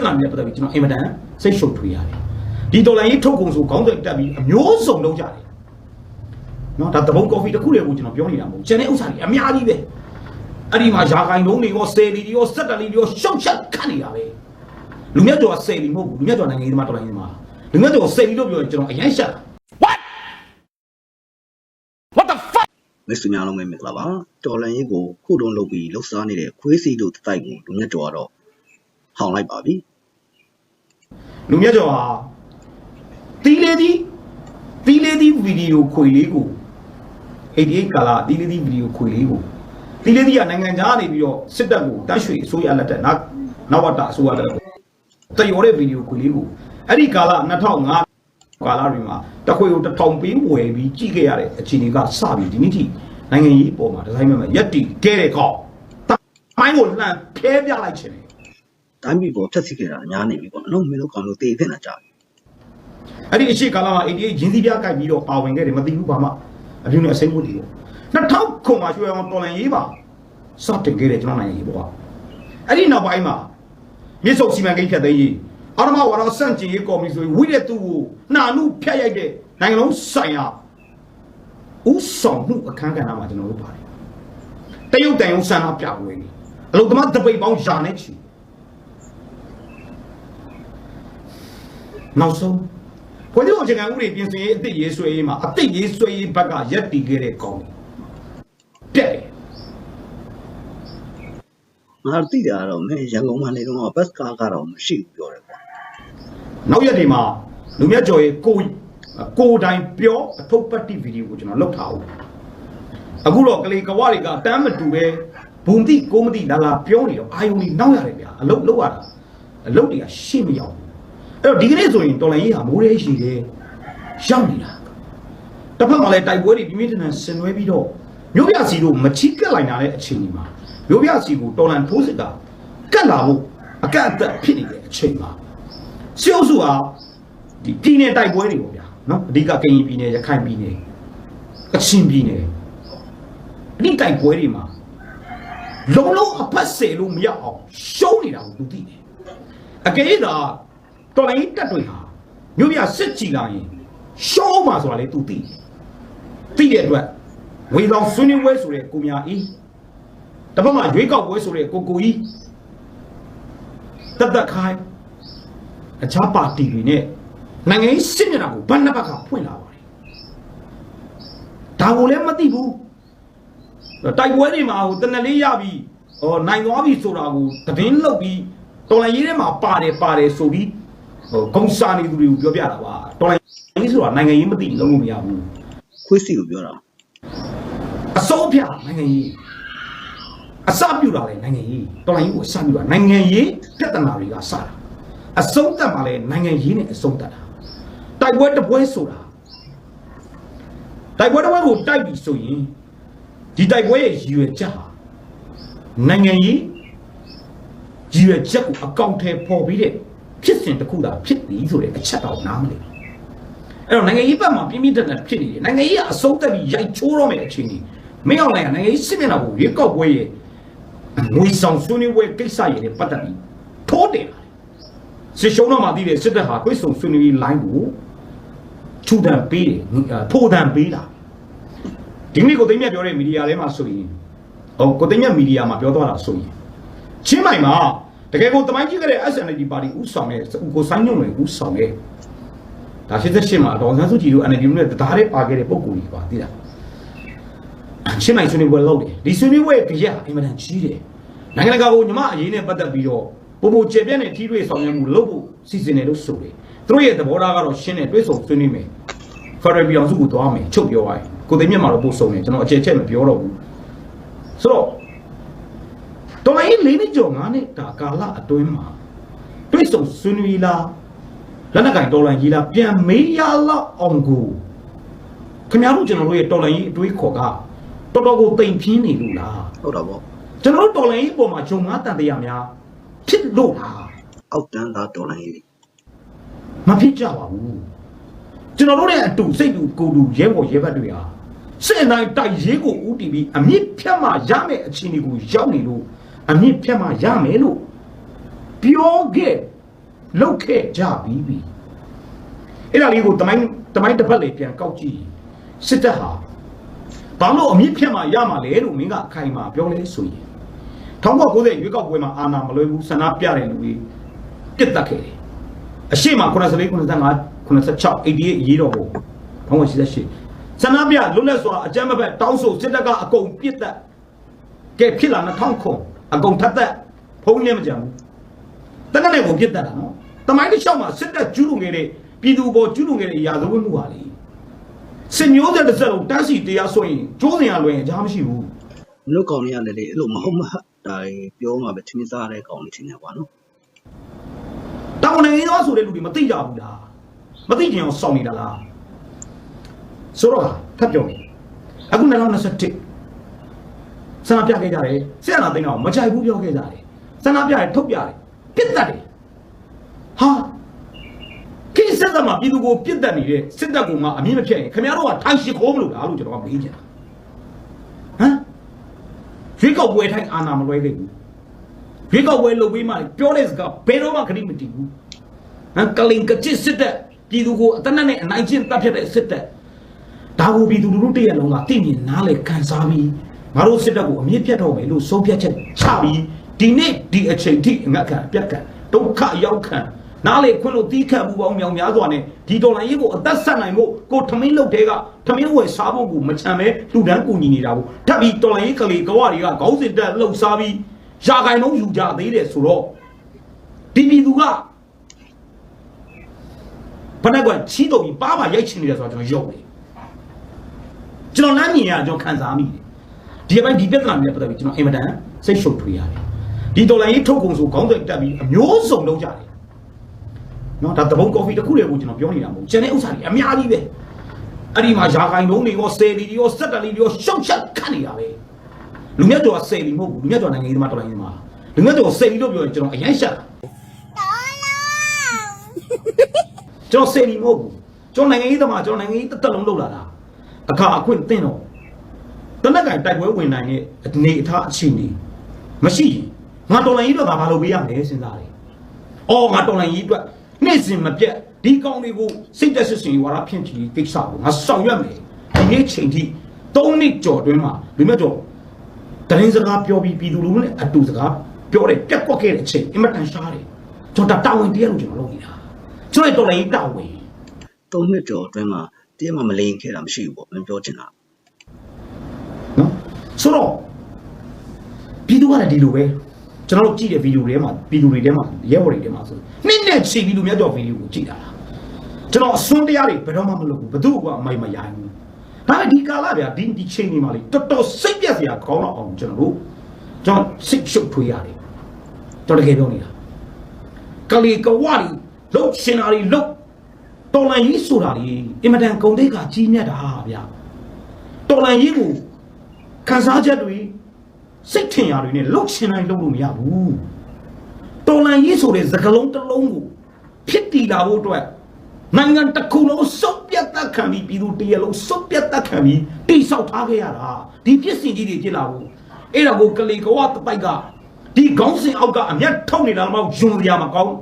ပြဿနာတွေနဲ့ပတ်သက်ပြီးကျွန်တော်အင်မတန်စိတ်ရှုပ်ထွေးရတယ်ဒီတော်လိုင်းကြီးထုတ်ကုန်ဆိုခေါင်းစဉ်တက်ပြီးအမျိုးစုံလုပ်ကြတယ်နော်ဒါတဘုံကော်ဖီတစ်ခုတည်းကိုကျွန်တော်ပြောနေတာမဟုတ်ဘူးကျန်တဲ့ဥစ္စာတွေအများကြီးပဲအဲ့ဒီမှာယာခိုင်လုံးတွေရောဆယ်လီတွေရောစက်တလီတွေရောရှောက်ချက်ခတ်နေတာပဲလူမြတ်ကျော်ကဆယ်လီမဟုတ်ဘူးလူမြတ်ကျော်နိုင်ငံရေးသမားတော်လိုင်းရေးသမားလူမြတ်ကျော်ဆယ်လီလို့ပြောရင်ကျွန်တော်အရင်ရှက်တာမိတ်ဆွေများလုံးပဲမင်္ဂလာပါတော်လန်ရေးကိုခုတုံးလုပ်ပြီးလှုပ်ရှားနေတဲ့ခွေးစီတို့တိုက်ကိုလူမြတ်တော်ကတော့ ဟောင်းလိုက်ပါပြီလူမြတ်ကျော်ဟာတီးလေးတီးတီးလေးတီးဗီဒီယိုခွေလေးကို88ကာလာတီးလေးတီးဗီဒီယိုခွေလေးကိုတီးလေးတီးကနိုင်ငံခြားနေပြီးတော့စစ်တပ်ကိုတတ်ရွှေအစိုးရလက်ထက်နောက်နောက်ဝတ္တအစိုးရလက်ထက်ကိုတရော်တဲ့ဗီဒီယိုခွေလေးကိုအဲ့ဒီကာလာ2005ကာလာတွေမှာတခွေကိုတစ်ထောင်ပေးဝယ်ပြီးကြည့်ခဲ့ရတဲ့အခြေအနေကစပြီးဒီနေ့ထိနိုင်ငံရေးအပေါ်မှာဒီဇိုင်းမဲ့မှာရက်တီခဲ့တဲ့ကောက်တိုင်းကိုလှန်ဖဲပြလိုက်ခြင်း တယ်တိုင်းပြည်ပေါ်ဖြတ်စီခဲ့တာညားနေပြီပေါ့နော်မင်းတို့ကောင်တို့တေးဖြစ်နေကြပြီအဲ့ဒီအရှိကာလမှာ88ရင်းစည်းပြကြိုက်ပြီးတော့ပါဝင်ခဲ့တယ်မသိဘူးဘာမှအပြုံးနဲ့အစိမ့်မှုတွေ2000ခုမှာရွှေအောင်တော်လန်ရေးပါစတင်ခဲ့တယ်ကျွန်တော်နိုင်ငံရေးပေါ့အဲ့ဒီနောက်ပိုင်းမှာမြစ်စုံစီမံကိန်းဖြတ်သိမ်းရေးအာရမဝါဒစန့်ကျင်ရေးကော်မတီဆိုပြီးဝိတဲ့သူကိုနှာနုဖြတ်ရိုက်တဲ့နိုင်ငံလုံးဆိုင်ရာဥဆောင်မှုအခမ်းကဏ္ဍမှာကျွန်တော်တို့ပါတယ်တရုတ်တန်ရုံဆန္ဒပြပွဲနေအလုသမားတပိတ်ပေါင်းယာနဲ့ချီ နောက်ဆုံးခွင့်ပြုအခြေခံဥပဒေပြင်ဆင်ရေးအစ်စ်ရေးဆွဲရေးမှာအစ်စ်ရေးဆွဲရေးဘက်ကရက်တည်ခဲ့တဲ့ကောင်းတယ်ပြက်တယ်ငါသိတာကတော့မင်းရန်ကုန်မှာနေတော့ဘတ်ကားကတော့မရှိဘူးပြောတယ်ကွာနောက်ရက်တွေမှာလူမြတ်ကျော်ရဲ့ကိုကိုယ်တိုင်ပြောအထုပ်ပတ်တိဗီဒီယိုကိုကျွန်တော်လုပ်ထားအောင်အခုတော့ကလေးကဝတွေကတမ်းမတူပဲဘုံတိကိုမတိလာလာပြောနေတော့အာယုန်ကြီးနောက်ရတယ်ဗျာအလုပ်လုပ်ရတာအလုပ်တွေကရှေ့မရောက်ဘူးအဲ့ တော့ဒီကနေ့ဆိုရင်တော်လိုင်းရေးဟာမိုးရဲရှိတယ်ရောက်နေတာတစ်ဖက်မှာလည်းတိုက်ပွဲတွေပြင်းပြင်းထန်ထန်ဆင်နွှဲပြီးတော့မြို့ပြစီတို့မချိကက်လိုက်တာတဲ့အချိန်ကြီးမှာမြို့ပြစီကိုတော်လန်ထိုးစစ်ကကတ်လာဖို့အကန့်အသတ်ဖြစ်နေတဲ့အချိန်မှာစီအုပ်စုဟာဒီပြည်နယ်တိုက်ပွဲတွေပေါ့ဗျာနော်အဓိကကရင်ပြည်နယ်ရခိုင်ပြည်နယ်ကချင်ပြည်နယ်ဒီတိုက်ပွဲတွေမှာလုံးလုံးအဖက်စေလို့မရအောင်ရှုံးနေတာကိုသူသိတယ်အကယ်၍သာ တော်လိုင်းတက်တွေဟာမြို့ပြစစ်ကြည်လာရင်ရှုံးမှာဆိုတာလေသူသိတယ်သိတဲ့အတွက်ဝေဆောင်ဆွေးနွေးပွဲဆိုတဲ့ကိုမြအေးတစ်ဖက်မှာရွေးကောက်ပွဲဆိုတဲ့ကိုကိုကြီးတက်တက်ခိုင်းအခြားပါတီတွေနဲ့နိုင်ငံရေးစစ်မျက်နှာကိုဘဏ္ဍဘက်ကဖွင့်လာပါတယ်ဒါကိုလည်းမသိဘူးတိုက်ပွဲတွေမှာဟိုတနက်လေးရပြီးဟောနိုင်သွားပြီဆိုတာကိုသတင်းလုပ်ပြီးတော်လိုင်းရေးထဲမှာပါတယ်ပါတယ်ဆိုပြီး ဟိုဂုံစာနေသူတွေကိုပြောပြတာပါတော်လိုင်းရေးဆိုတာနိုင်ငံရေးမသိလုံးလို့မရဘူးခွေးစီကိုပြောတာအစိုးပြနိုင်ငံရေးအစပြုတာလေနိုင်ငံရေးတော်လိုင်းရေးကိုအစပြုတာနိုင်ငံရေးပြဿနာတွေကစတာအဆုံးသတ်မှာလဲနိုင်ငံရေးနဲ့အဆုံးသတ်တာတိုက်ပွဲတစ်ပွဲဆိုတာတိုက်ပွဲတစ်ပွဲကိုတိုက်ပြီဆိုရင်ဒီတိုက်ပွဲရဲ့ရည်ရွယ်ချက်ဟာနိုင်ငံရေးရည်ရွယ်ချက်ကိုအကောင့်ထဲပေါ်ပြီးတဲ့ ဖြစ်စဉ်တစ်ခုသာဖြစ်ပြီဆိုတဲ့အချက်တော့နားမလည်ဘူးအဲ့တော့နိုင်ငံရေးဘက်မှာပြင်းပြင်းထန်ထန်ဖြစ်နေတယ်နိုင်ငံရေးကအဆုံးသတ်ပြီးရိုက်ချိုးတော့မယ့်အခြေအနေမင်းအောင်လိုင်ကနိုင်ငံရေးစစ်မျက်နှာကိုရွေးကောက်ပွဲရဲ့ငွေဆောင်ဆွေးနွေးပွဲကိစ္စရည်နဲ့ပတ်သက်ပြီးထိုးတယ်လာတယ်စစ်ရှုံးတော့မှသိတယ်စစ်တပ်ဟာကိုယ်ဆုံဆွေးနွေးရေးလိုင်းကိုထူတံပေးတယ်ထိုးတံပေးတာဒီနေ့ကိုသိမ်းမြတ်ပြောတဲ့မီဒီယာထဲမှာဆိုရင်ဟိုကိုသိမ်းမြတ်မီဒီယာမှာပြောသွားတာဆိုရင်ချင်းမိုင်မှာ တကယ်ကိုတမိုင်းကြီးခဲ့တဲ့ SNLD ပါတီဥဆောင်တဲ့ကိုဆိုင်းညုံတွေဥဆောင်တဲ့ဒါ88မှာဒေါ်ဆန်းစုကြည်တို့ NLD တို့နဲ့တရားရဲပါခဲ့တဲ့ပုံကိုကြီးပါသိလားချင်းမိုင်ဆွေးနွေးပွဲလုပ်တယ်ဒီဆွေးနွေးပွဲကြရက်အင်မတန်ကြီးတယ်နိုင်ငံတကာကိုညီမအရေးနဲ့ပတ်သက်ပြီးတော့ပုံပုံကျေပြန့်တဲ့ထီးတွေဆောင်ရွက်မှုလုပ်ဖို့စီစဉ်တယ်လို့ဆိုတယ်။သူတို့ရဲ့သဘောထားကတော့ရှင်းတယ်တွေးဆုံဆွေးနွေးမယ်။ Federal ပြည်အောင်စုကိုသွားမယ်ချုပ်ပြောပါရင်ကိုသိမြတ်မှာတော့ပို့ဆုံးတယ်ကျွန်တော်အကျယ်ချက်မပြောတော့ဘူး။ဆိုတော့ တော်လိုင်းလေးနှစ်ကျော်ငါးနှစ်တာကာလအတွင်းမှာတွေးဆုံဆွေးနွေးလားလက်နက်ကင်တော်လိုင်းကြီးလားပြန်မေးရလောက်အောင်ကိုခင်ဗျားတို့ကျွန်တော်တို့ရဲ့တော်လိုင်းကြီးအတွေးခေါ်ကတော်တော်ကိုတိမ်ပြင်းနေလို့လားဟုတ်တာပေါ့ကျွန်တော်တို့တော်လိုင်းကြီးအပေါ်မှာဂျုံငါတန်တရားများဖြစ်လို့လားအောက်တန်းသားတော်လန်ရေးမဖြစ်ကြပါဘူးကျွန်တော်တို့ရဲ့အတူစိတ်တူကိုယ်တူရဲဘော်ရဲဘက်တွေဟာစစ်အတိုင်းတိုက်ရေးကိုဦးတည်ပြီးအမြင့်ဖြတ်မှရမယ့်အခြေအနေကိုရောက်နေလို့ အမြင့်ဖြတ်မှရမယ်လို့ပြောခဲ့လောက်ခဲ့ကြပြီးပြီအဲ့ဒါလေးကိုတမိုင်းတမိုင်းတစ်ပတ်လေးပြန်ကောက်ကြည့်စစ်တပ်ဟာဘာလို့အမြင့်ဖြတ်မှရမှာလဲလို့မင်းကအခိုင်အမာပြောလဲဆိုရင်1990ရွေးကောက်ပွဲမှာအာဏာမလွှဲဘူးဆန္ဒပြတဲ့လူတွေပြစ်တက်ခဲ့တယ်အရှိမ94 95 96 88အရေးတော်ပုံ1988ဆန္ဒပြလွတ်လပ်စွာအကြမ်းမဖက်တောင်းဆိုစစ်တပ်ကအကုန်ပြစ်တတ်ကဲဖြစ်လာ2000ခု အကုန်ထပ်သက်ဖုံးလည်းမကြံဘူးတနက်နေ့ကိုပြစ်တတ်တာနော်တမိုင်းတစ်လျှောက်မှာစစ်တပ်ကျူးလွန်ခဲ့တဲ့ပြည်သူပေါ်ကျူးလွန်ခဲ့တဲ့ရာဇဝတ်မှုပါလေစင်မျိုးတဲ့တစ်စက်လုံးတန်းစီတရားဆိုရင်ကျိုးစင်ရလွယ်ရင်ကြားမရှိဘူးလူကောင်တွေကလည်းလေအဲ့လိုမဟုတ်မဟုတ်ဒါတွေပြောမှပဲသင်စားတဲ့ကောင်တွေထင်တယ်ကွာနော်တောင်းနေရောဆိုတဲ့လူတွေမသိကြဘူးလားမသိကြအောင်စောင့်နေတာလားဆိုတော့ထပ်ပြောမယ်အခု2021ဆ န္ဒပြခဲ့ကြတယ်ဆရာနာသိန်းအောင်မကြိုက်ဘူးပြောခဲ့ကြတယ်ဆန္ဒပြတယ်ထုတ်ပြတယ်ပြစ်တတ်တယ်ဟာကိစ္စသမားပြည်သူကိုပြစ်တတ်နေတဲ့စစ်တပ်ကောင်ကအမြင့်မဖြစ်ရင်ခင်ဗျားတို့ကထိုင်ရှိခိုးမလို့လားလို့ကျွန်တော်ကမေးချင်တာဟမ်ရွေးကောက်ပွဲထိုင်အာဏာမလွဲခဲ့ဘူးရွေးကောက်ပွဲလုပ်ပြီးမှပြောတဲ့စကားဘယ်တော့မှခရီးမတည်ဘူးဟမ်ကလင်ကချစ်စစ်တဲ့ပြည်သူကိုအတနက်နဲ့အနိုင်ကျင့်တပ်ဖြတ်တဲ့စစ်တဲ့ဒါကိုပြည်သူလူထုတရက်လုံးကသိမြင်နားလေခံစားပြီး ငါတို့စစ်တပ်ကိုအမြင့်ပြတ်တော့မယ်လို့ဆုံးဖြတ်ချက်ချပြီးဒီနေ့ဒီအချိန်ထိအငတ်ခံပြတ်ခံဒုက္ခရောက်ခံနားလေခွင့်လို့တီးခတ်မှုပေါင်းမြောင်များစွာနဲ့ဒီတော်လိုင်းရေးကိုအသက်ဆက်နိုင်ဖို့ကိုထမင်းလုပ်တဲ့ကထမင်းဝယ်စားဖို့ကိုမချမ်းပဲလူတန်းကူညီနေတာကိုထပ်ပြီးတော်လိုင်းရေးကလေးကဝတွေကခေါင်းစဉ်တက်လှုပ်ရှားပြီးရာဂိုင်လုံးယူကြသေးတယ်ဆိုတော့ဒီပြည်သူကဘယ်နဲ့ကချီးတော့ပြီးပါပါရိုက်ချင်နေတယ်ဆိုတော့ကျွန်တော်ရုပ်တယ်ကျွန်တော်လမ်းမြင်ရကျွန်တော်ခံစားမိတယ် ဒီအပိုင်းဒီပြဿနာနဲ့ပတ်သက်ပြီးကျွန်တော်အင်မတန်စိတ်ရှုပ်ထွေးရတယ်ဒီဒေါ်လာကြီးထုတ်ကုန်ဆိုခေါင်းစဉ်တက်ပြီးအမျိုးစုံလုံးကြတယ်နော်ဒါတဘုံကော်ဖီတစ်ခုတည်းကိုကျွန်တော်ပြောနေတာမဟုတ်ကျန်တဲ့ဥစ္စာတွေအများကြီးပဲအဲ့ဒီမှာရာဂိုင်လုံးတွေရောဆယ်လီတွေရောစက်တလီတွေရောရှုပ်ချက်ခတ်နေတာပဲလူမြတ်တော်ကဆယ်လီမဟုတ်ဘူးလူမြတ်တော်နိုင်ငံရေးသမားတော်နိုင်ငံရေးသမားလူမြတ်တော်ဆယ်လီလို့ပြောရင်ကျွန်တော်အရင်ရှက်တာကျွန်တော်ဆယ်လီမဟုတ်ဘူးကျွန်တော်နိုင်ငံရေးသမားကျွန်တော်နိုင်ငံရေးတစ်သက်လုံးလုပ်လာတာအခါအခွင့်သင့်တော့ တနက်ကင်တိုက်ပွဲဝင်နိုင်တဲ့အနေအထားအခြေအနေမရှိရင်ငါတော်လိုင်းကြီးတော့ငါဘာလုပ်ပေးရမလဲစဉ်းစားတယ်။အော်ငါတော်လိုင်းကြီးအတွက်နေ့စဉ်မပြတ်ဒီကောင်တွေကိုစိတ်သက်စစ်စင်ဝါရဖြန့်ချီကိစ္စကိုငါဆောင်ရွက်မယ်ဒီနေ့ချိန်ထိ၃နှစ်ကျော်အတွင်းမှာလူမြတ်တော်တရင်စကားပြောပြီးပြည်သူလူထုနဲ့အတူစကားပြောတယ်ပြက်ကွက်ခဲ့တဲ့အချိန်အင်မတန်ရှားတယ်ကျွန်တော်ဒါတာဝန်တရားလို့ကျွန်တော်လုပ်နေတာကျွန်တော်တော်လည်းတာဝန်သုံးနှစ်ကျော်အတွင်းမှာတရားမှမလိန်ခဲ့တာမရှိဘူးပေါ့မပြောချင်တာနော် ဆိုတော့ပြည်သူကလည်းဒီလိုပဲကျွန်တော်တို့ကြည့်တဲ့ဗီဒီယိုတွေထဲမှာပြည်သူတွေထဲမှာရဲဘော်တွေထဲမှာဆိုနှစ်နဲ့ချိန်ပြီးလူများတော့ဗီဒီယိုကိုကြည့်တာလားကျွန်တော်အစွန်းတရားတွေဘယ်တော့မှမလုပ်ဘူးဘယ်သူ့ကအမိုက်မရိုင်းဘူးဒါပေမဲ့ဒီကာလဗျာဒီဒီချိန်နေမှာလေတော်တော်စိတ်ပြက်စရာကောင်းတော့အောင်ကျွန်တော်တို့ကျွန်တော်စိတ်ရှုပ်ထွေးရတယ်ကျွန်တော်တကယ်ပြောနေတာကလေးကဝရီလှုပ်ရှင်တာတွေလှုပ်တော်လန်ကြီးဆိုတာလေအင်မတန်ဂုံတိတ်ကကြီးမြတ်တာဗျာတော်လန်ကြီးကို ခံစားချက်တွေစိတ်ထင်ရတွေနဲ့လှုပ်ရှင်တိုင်းလှုပ်လို့မရဘူးတော်လန်ကြီးဆိုတဲ့သကလုံးတစ်လုံးကိုဖြစ်တည်လာဖို့အတွက်နိုင်ငံတစ်ခုလုံးစုပ်ပြတ်သက်ခံပြီးပြည်သူတရလုံးစုပ်ပြတ်သက်ခံပြီးတိဆောက်ထားခဲ့ရတာဒီဖြစ်စဉ်ကြီးတွေဖြစ်လာဖို့အဲ့ဒါကိုကလေးကဝတပိုက်ကဒီခေါင်းစဉ်အောက်ကအမျက်ထုတ်နေတာမှယွန်စရာမကောင်း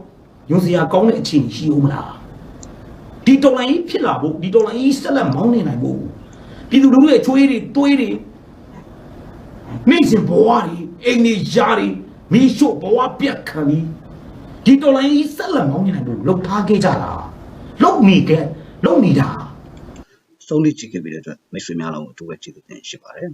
ယွန်စရာကောင်းတဲ့အခြေအနေရှိဦးမလားဒီတော်လိုင်းကြီးဖြစ်လာဖို့ဒီတော်လိုင်းကြီးဆက်လက်မောင်းနေနိုင်ဖို့ပြည်သူလူထုရဲ့ချွေးတွေတွေးတွေ မိစဉ်ဘဝတွေအိမ်တွေယားတွေမိရှုဘဝပြတ်ခံပြီးဒီတော်လိုင်းကြီးဆက်လက်မောင်းနေနိုင်ဖို့လှုပ်ထားခဲ့ကြတာလှုပ်နေခဲ့လှုပ်နေတာဆုံးလိကြည့်ခဲ့ပြီးတဲ့အတွက်မိတ်ဆွေများလုံးကိုအတူပဲကျေးဇူးတင်ရှိပါတယ်